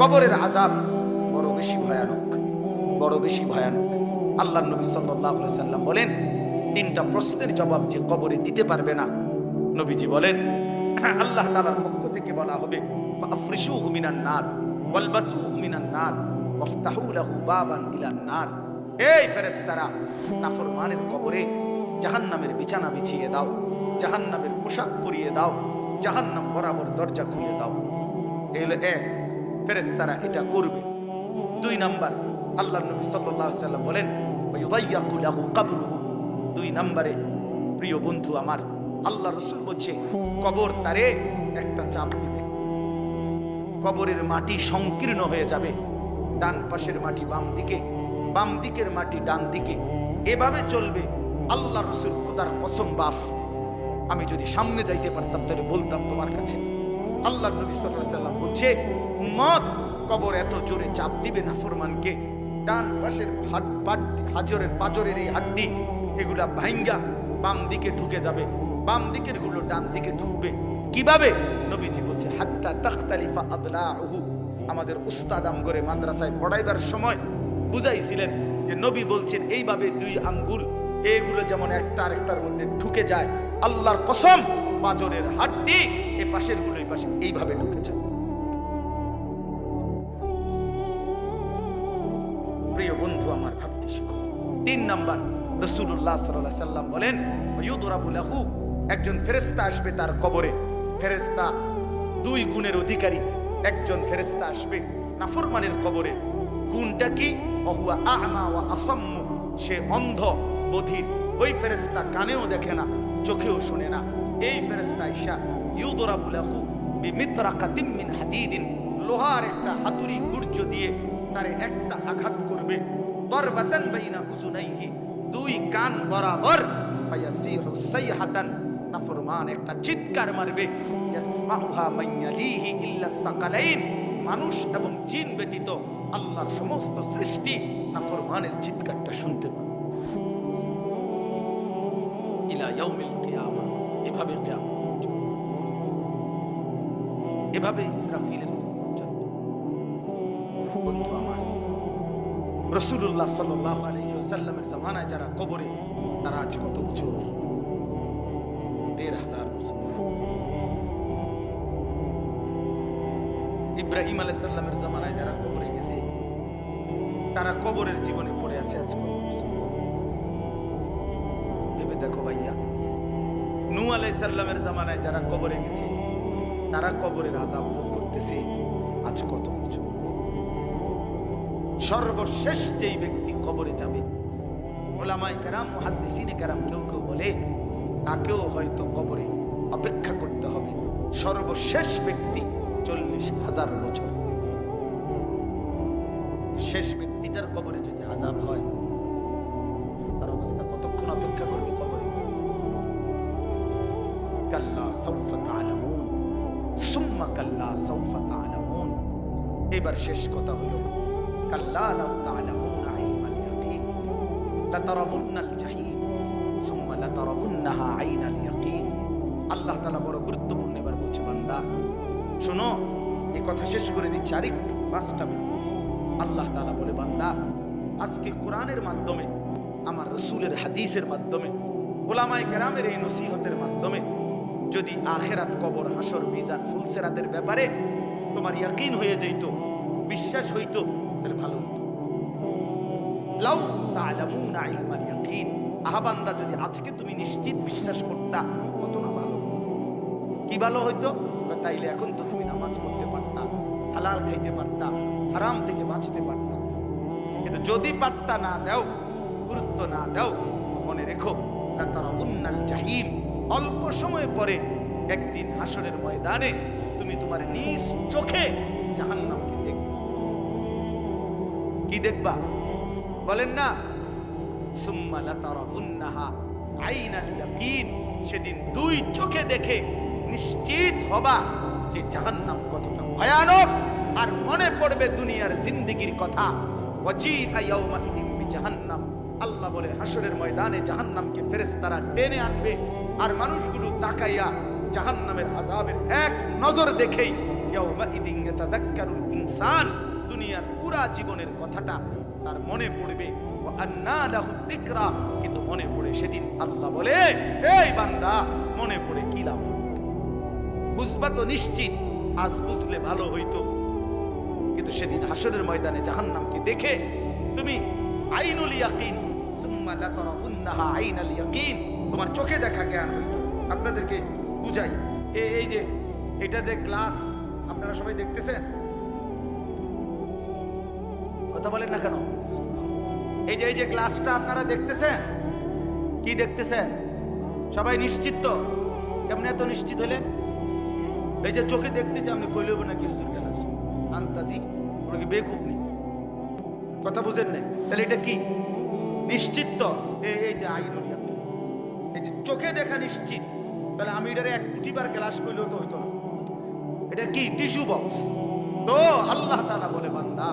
কবরের আজাব বড় বেশি ভয়ানক, বড় বেশি ভয়ানক। আল্লাহ নবী আলাইহি সাল্লাম বলেন, তিনটা প্রশ্নের জবাব যে কবরে দিতে পারবে না, নবীজি বলেন, আল্লাহ তাআলার পক্ষ থেকে বলা হবে জাহান্নামের বিছানা বিছিয়ে দাও, জাহান্নামের পোশাক পরিয়ে দাও দরজা খুলে দাও। এক। ফেরেশতারা এটা করবে। দুই নাম্বার আল্লাহ নবী সাল্লাম বলেন দুই নম্বরে, প্রিয় বন্ধু আমার, আল্লাহ রসুল বলছে, কবর তারে একটা চাপ দিবে। কবরের মাটি সংকীর্ণ হয়ে যাবে। ডান পাশের মাটি বাম দিকে, বাম দিকের মাটি ডান দিকে। এভাবে চলবে আল্লাহ রসুল খুদার কসম বাফ। আমি যদি সামনে যাইতে পারতাম, তাহলে বলতাম তোমার কাছে আল্লাহ নবী সাল্লাম বলছে মত কবর এত জোরে চাপ দিবে না ফরমানকে। ডান পাশের হাট হাজরের পাজরের এই হাড্ডি, এগুলা ভাইঙ্গা বাম দিকে ঢুকে যাবে। বাম দিকেরগুলো ডান দিকে ঢুকবে। কীভাবে? নবীজি বলছে, হাত্তা তাখতালিফা আদলাহু আমাদের উস্তাদ আমগরে মাদ্রাসায় পড়াইবার সময় বুঝাইছিলেন যে নবী বলছেন, এইভাবে দুই আঙ্গুল, এগুলো যেমন একটা আরেকটার মধ্যে ঢুকে যায়, আল্লাহর কসম পাজরের হাড্ডি এ পাশেরগুলো, এই পাশে এইভাবে ঢুকে যায়। প্রিয় বন্ধু, আমার ভাবতে শিখো। তিন নাম্বার রসুল্লাহ সাল্লাহ সাল্লাম বলেন ইউদরাবুলাহু একজন ফেরেস্তা আসবে তার কবরে। ফেরেস্তা দুই গুণের অধিকারী, একজন ফেরেস্তা আসবে নাফরমানের কবরে। গুণটা কি? অহুয়া আহমা ওয়া আসাম্মু। সে অন্ধ, বধির। ওই ফেরেস্তা কানেও দেখে না, চোখেও শোনে না। এই ফেরেস্তা ঈশা ইউদরাবুলাহু বিমিত্রাকাতিম মিন হাদিদিন। লোহার একটা হাতুড়ি গুর্জ দিয়ে তারে একটা আঘাত করবে। তরবাতান বাইনা উজুনাইহি দুই কান বরাবর। ফায়াসিহু সাইহাতান, নাফরমান, একটা চিৎকার মারবে। ইয়াসমাউহা মাইয়ালিহি ইল্লা সাকালাইন। মানুষ এবং জিন ব্যতীত আল্লাহর সমস্ত সৃষ্টি নাফরমানের চিৎকারটা শুনতে পাবে। ইলা ইয়াউমিল কিয়ামা। এভাবে। এভাবে ইসরাফিলের বন্ধু রসুল্লাহ সাল্লাহ আলহিসাল্লামের জামানায় যারা কবরে, তারা আজ কত বছর? দেড় হাজার বছর। ইব্রাহিম আলাইসাল্লামের জামানায় যারা কবরে গেছে, তারা কবরের জীবনে পড়ে আছে আজ কত বছর? ভেবে দেখো ভাইয়া। নু আলাইসাল্লামের জামানায় যারা কবরে গেছে, তারা কবরের আজাব ভোগ করতেছে আজ কত বছর? সর্বশেষ যেই ব্যক্তি কবরে যাবে ওলামাই কারাম, মুহাদ্দিসিনে কারাম কেউ কেউ বলে, তাকেও হয়তো কবরে অপেক্ষা করতে হবে। সর্বশেষ ব্যক্তি চল্লিশ হাজার বছর। শেষ ব্যক্তিটার কবরে যদি আজাব হয়, তার অবস্থা কতক্ষণ অপেক্ষা করবে কবরে? কাল্লা সৌফা তালামুন সুম্মা কাল্লা সৌফা তালামুন এবার শেষ কথা হলো কাল্লা লাউ তালামুন ইলমাল ইয়াকিন লাতারাবুন্নাল জাহিম সুম্মা লাতারাবুন্নাহা আইনাল ইয়াকিন আল্লাহ তাআলা বড় গুরুত্বপূর্ণ এবার বলছে, বান্দা, শোনো এই কথা শেষ করে দিচ্ছি আর পাঁচটা আল্লাহ তাআলা বলে, বান্দা, আজকে কোরআনের মাধ্যমে, আমার রসুলের হাদিসের মাধ্যমে, ওলামায় গেরামের এই নসিহতের মাধ্যমে যদি আখেরাত কবর, হাসর, মিজান, ফুলসেরাতের ব্যাপারে তোমার ইয়াকিন হয়ে যেত বিশ্বাস হইতো, তাহলে ভালো হতো লাউ তা'লামুনা যদি আজকে তুমি নিশ্চিত বিশ্বাস করতা কত না ভালো। কি ভালো হইতো? তাইলে এখন তো তুমি নামাজ পড়তে পারতা, হালাল খাইতে পারতা, হারাম থেকে বাঁচতে পারতা। কিন্তু যদি পাত্তা না দাও, গুরুত্ব না দাও, মনে রেখো তারা উন্নাল জাহিম, অল্প সময় পরে একদিন হাসরের ময়দানে তুমি তোমার নিজ চোখে জাহান্নামকে দেখবে। কি দেখবা? বলেন না। সুম্মা লাতারাউন্নাহা আইনাল ইয়াকিন। সেদিন দুই চোখে দেখে নিশ্চিত হবা যে জাহান্নাম কতটা ভয়ানক। আর মনে পড়বে দুনিয়ার জিন্দেগির কথা। বিজাহান্নাম আল্লাহ বলে, হাসরের ময়দানে জাহান্নামকে ফেরেশতারা টেনে আনবে। আর মানুষগুলো তাকাইয়া জাহান্নামের আযাবের এক নজর দেখেই ইনসান, দুনিয়ার পুরা জীবনের কথাটা তার মনে পড়বে। কিন্তু মনে পড়ে সেদিন আল্লাহ বলে, এই বান্দা, মনে পড়ে কি লাভ বুঝবা তো নিশ্চিত, আজ বুঝলে ভালো হইতো। কিন্তু সেদিন হাসরের ময়দানে জাহান্নামকে দেখে তুমি আইনুল ইয়াকিন, সুম্মা লাতারাউন্নাহা আইনাল ইয়াকিন, তোমার চোখে দেখা জ্ঞান হইতো। আপনাদেরকে বুঝাই। এই যে, এটা যে গ্লাস আপনারা সবাই দেখতেছেন? কথা বলেন না কেন? এই যে এই যে গ্লাসটা আপনারা দেখতেছেন? কি দেখতেছেন? সবাই নিশ্চিত তো? কেমন এত নিশ্চিত হলেন? এই যে চোখে দেখতেছি, আপনি কইলেব না কি হুজুর গ্লাস আন্তাজি ওরা কি বেকুব নেই? কথা বুঝেন নাই। তাহলে এটা কি? নিশ্চিত তো? এই যে ইয়াকিন। এই যে চোখে দেখা নিশ্চিত। তাহলে আমি এটারে এক কোটিবার ক্লাস করলেও তো হইতো না। এটা কি? Tissue box. তো আল্লাহ তাআলা বলে, বান্দা,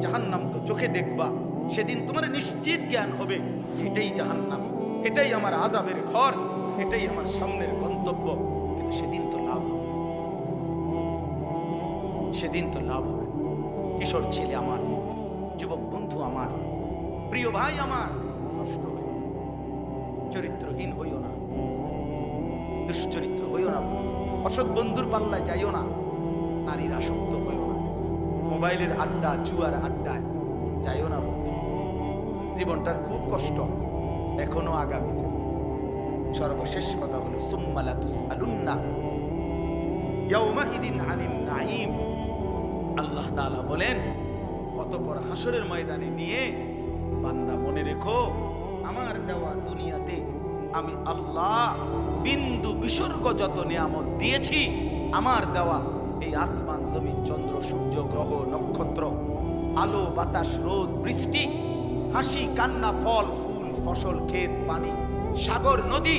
জাহান্নাম তো চোখে দেখবা। সেদিন তোমার নিশ্চিত জ্ঞান হবে, এটাই জাহান্নাম। এটাই আমার আজাবের ঘর, এটাই আমার সামনের গন্তব্য। কিন্তু সেদিন তো লাভ হবে। সেদিন তো লাভ হবে। কিশোর ছেলে আমার, যুবক বন্ধু আমার, প্রিয় ভাই আমার, নষ্ট হইও চরিত্রহীন হইও না। দুশ্চরিত্র, হইও না অসৎ বন্ধুর পাল্লায় যাইও না। নারীর আসক্ত হইও না। মোবাইলের আড্ডা, জুয়ার আড্ডায় যাইও না বন্ধু জীবনটা খুব কষ্ট, এখনও আগামীতে। সর্বশেষ কথা হলো সুম্মালা আনিন নাঈম। আল্লাহ তাআলা বলেন, অতঃপর হাসরের ময়দানে নিয়ে বান্দা মনে রেখো, আমার দেওয়া দুনিয়াতে আমি আল্লাহ বিন্দু বিসর্গ যত নিয়ামত দিয়েছি, আমার দেওয়া এই আসমান, জমিন, চন্দ্র, সূর্য, গ্রহ, নক্ষত্র, আলো, বাতাস, রোদ, বৃষ্টি, হাসি, কান্না, ফল, ফুল, ফসল, ক্ষেত, পানি, সাগর, নদী,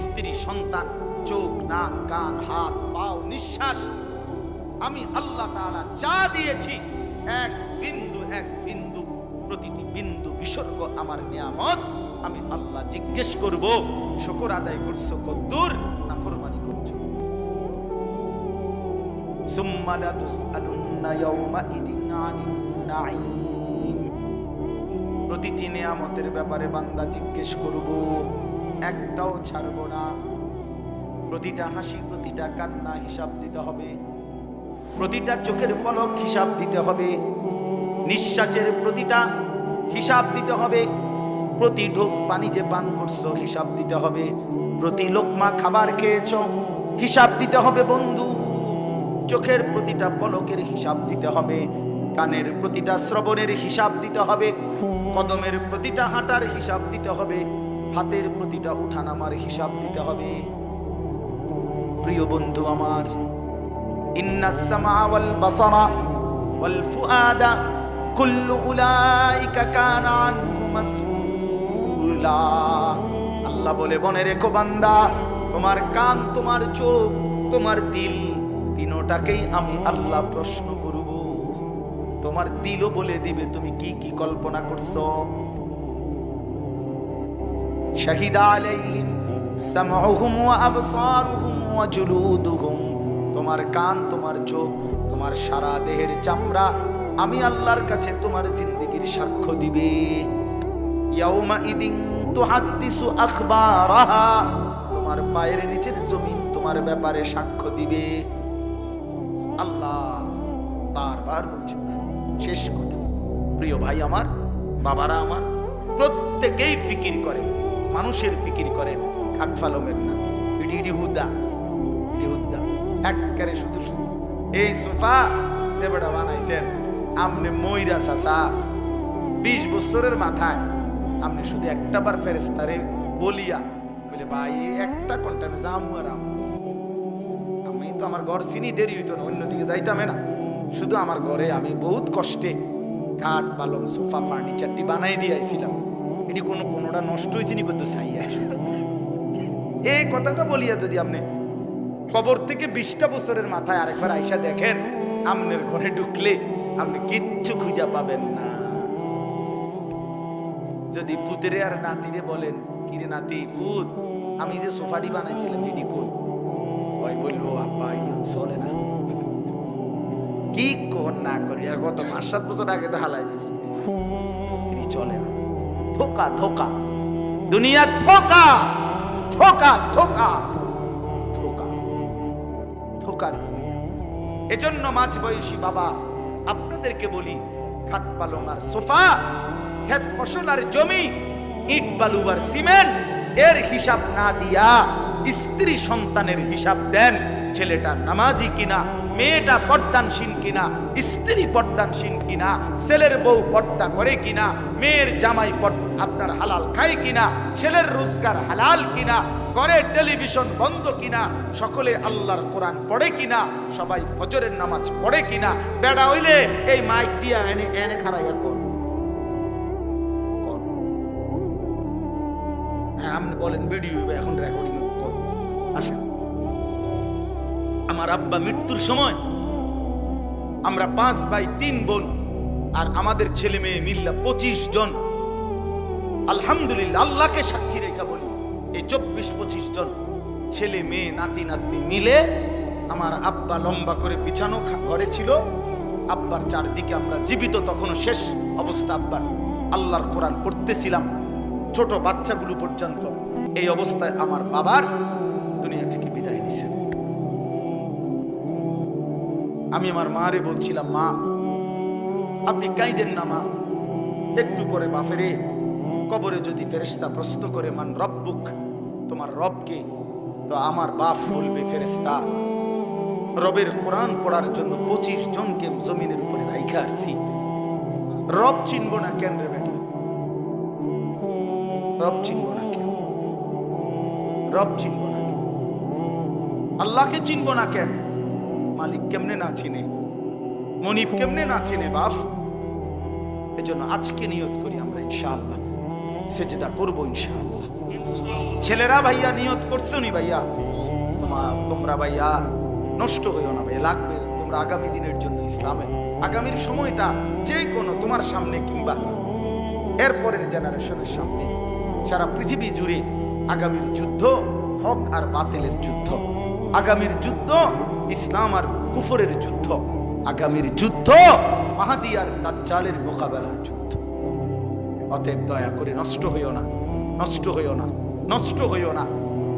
স্ত্রী, সন্তান, চোখ, নাক, কান, হাত, পাও, নিঃশ্বাস, আমি আল্লাহ তাআলা যা দিয়েছি, এক বিন্দু এক বিন্দু, প্রতিটি বিন্দু বিসর্গ আমার নিয়ামত। আমি আল্লাহ জিজ্ঞেস করব, শুকর আদায় করছ কদ্দুর না ফরমানি করছ? প্রতিটি নিয়ামতের ব্যাপারে বান্দা জিজ্ঞেস করব, একটাও ছাড়বো না। প্রতিটা হাসি, প্রতিটা কান্না হিসাব দিতে হবে। প্রতিটা চোখের পলক হিসাব দিতে হবে। নিঃশ্বাসের প্রতিটা হিসাব দিতে হবে। প্রতি ঢোক পানি যে পান করছ, হিসাব দিতে হবে। প্রতি লোকমা খাবার খেয়েছ, হিসাব দিতে হবে বন্ধু। চোখের প্রতিটা পলকের হিসাব দিতে হবে, কানের প্রতিটা শ্রবণের হিসাব দিতে হবে, কদমের প্রতিটা হাঁটার হিসাব দিতে হবে, হাতের প্রতিটা উঠানামার হিসাব দিতে হবে। প্রিয় বন্ধু আমার কুল্লু উলাইকা কানা আনহু মাসউলা। আল্লাহ বলে, মনে রেখো বান্দা, তোমার কান, তোমার চোখ, তোমার দিল, তিনোটাকেই আমি আল্লাহ প্রশ্ন করব। তোমার দিলও বলে দিবে, তুমি কি কি কল্পনা করছ? তোমার কান, তোমার চোখ, তোমার সারা দেহের চামড়া, আমি আল্লাহর কাছে তোমার জিন্দেগির সাক্ষ্য দিবে। তোমার পায়ের নিচের জমিন তোমার ব্যাপারে সাক্ষ্য দিবে। আল্লাহ বারবার বলছে, শেষ কথা। প্রিয় ভাই আমার, বাবারা আমার, প্রত্যেকেই ফিকির করেন, মানুষের ফিকির করেন খাটফালমের না। ইডি ইডি, হুদা হুদা, একবারে শুধু শুধু। এই সোফা দেবটা বানাইছেন, আমনে ময়রা চাচা, বিশ বছরের মাথায় আপনি শুধু একটা বার ফেরেস্তারে বলিয়া বলে ভাই একটা কন্টেন্ট জামু আর আমি তো আমার ঘর চিনি, দেরি হইতো না অন্যদিকে যাইতামে না। শুধু আমার ঘরে আমি বহুত কষ্টে কাঠ পালং সোফা ফার্নিচারটি বানাই দিয়েছিলাম এটি কোনো কোনোটা নষ্ট হয়েছে নি করতে চাই এই কথাটা বলিয়া যদি আপনি কবর থেকে বিশটা বছরের মাথায় আরেকবার আইসা দেখেন আমনের ঘরে ঢুকলে আপনি কিচ্ছু খুঁজা পাবেন না। যদি পুতরে আর নাতিরে বলেন কিরে নাতি পুত আমি যে সোফাটি বানাইছিলাম, এটি কই? ওই বলব এটি চলে না। কি কর না করি, আর গত পাঁচ সাত বছর আগে তো হালাই দিয়েছি। এটি চলে না। ধোকা ধোকা। দুনিয়া ধোকা ধোকা ধোকা ধোকা ধোকার এজন্য মাঝ বয়সী বাবা, আপনাদেরকে বলি খাট পালং আর সোফা ক্ষেত ফসল আর জমি, ইট, বালু আর সিমেন্ট, এর হিসাব না দিয়া স্ত্রী সন্তানের হিসাব দেন। ছেলেটা নামাজি কিনা, মেয়েটা পর্দানসীন কিনা, স্ত্রী পর্দানসীন কিনা, ছেলের বউ পর্দা করে কিনা, মেয়ের জামাই আপনার হালাল খায় কিনা, ছেলের রোজগার হালাল কিনা করে টেলিভিশন বন্ধ কিনা, সকলে আল্লাহর কোরআন পড়ে কিনা, সবাই ফজরের নামাজ পড়ে কিনা, বেড়া হইলে এই মাইক দিয়া এনে এনে খারাইয়া আপনি বলেন ভিডিও এখন রেকর্ডিং কর আসেন আমার আব্বা মৃত্যুর সময় আমরা পাঁচ ভাই, তিন বোন আর আমাদের ছেলে মেয়ে মিল্লা পঁচিশ জন। আলহামদুলিল্লাহ, আল্লাহকে সাক্ষী রেখা বলি, এই চব্বিশ, পঁচিশ জন ছেলে, মেয়ে, নাতি, নাতনি মিলে আমার আব্বা লম্বা করে বিছানো ঘরে ছিল। আব্বার চারদিকে আমরা জীবিত, তখনও শেষ অবস্থা আব্বার। আল্লাহর কোরআন পড়তেছিলাম। ছোট বাচ্চাগুলো পর্যন্ত এই অবস্থায় আমার বাবার দুনিয়া থেকে বিদায় নিছেন আমি আমার মারে বলছিলাম, মা, আপনি কাইদেন না, মা। একটু পরে বাফেরে কবরে যদি ফেরেস্তা প্রশ্ন করে, মান রব্বুক? তোমার রবকে তো আমার বাপ বলবে ফেরেস্তা রবের কোরআন পড়ার জন্য পঁচিশ জনকে জমিনের উপরে রাইখা আসছি রব চিনব না কেন রে রব চিনব না কেন রব চিনব না কেন আল্লাহকে চিনব না কেন? মালিক কেমনে না চিনে? মনিব কেমনে না চিনে বাপ? এজন্য আজকে নিয়ত করি আমরা ইনশাআল্লাহ। সেজদা করব ইনশাআল্লাহ। ছেলেরা ভাইয়া, নিয়ত করছ নি ভাইয়া? তোমার তোমরা ভাইয়া, নষ্ট হইও না ভাইয়া, লাগবে। তোমরা আগামী দিনের জন্য ইসলামে। আগামীর সময়টা যে কোনো তোমার সামনে কিংবা এরপরের জেনারেশনের সামনে। সারা পৃথিবী জুড়ে আগামীর যুদ্ধ হক আর বাতিলের যুদ্ধ। আগামীর যুদ্ধ ইসলাম আর কুফরের যুদ্ধ। আগামীর যুদ্ধ মাহাদি আর দাজ্জালের মোকাবেলার যুদ্ধ। অতএব দয়া করে নষ্ট হইও না, নষ্ট হইও না, নষ্ট হইও না।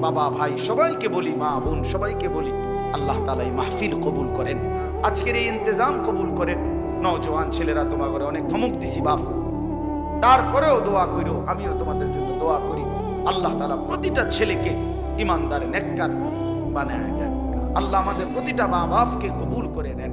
বাবা, ভাই, সবাইকে বলি, মা, বোন, সবাইকে বলি, আল্লাহ তালা এই মাহফিল কবুল করেন। আজকের এই ইন্তজাম কবুল করেন। নজওয়ান ছেলেরা তোমার ঘরে অনেক ধমক দিছি, বাপ। তারপরেও দোয়া করো আমিও তোমাদের জন্য দোয়া করি। আল্লাহ তারা প্রতিটা ছেলেকে ইমানদার নেককার বানায় দেন। আল্লাহ আমাদের প্রতিটা মা বাপকে কবুল করে নেন।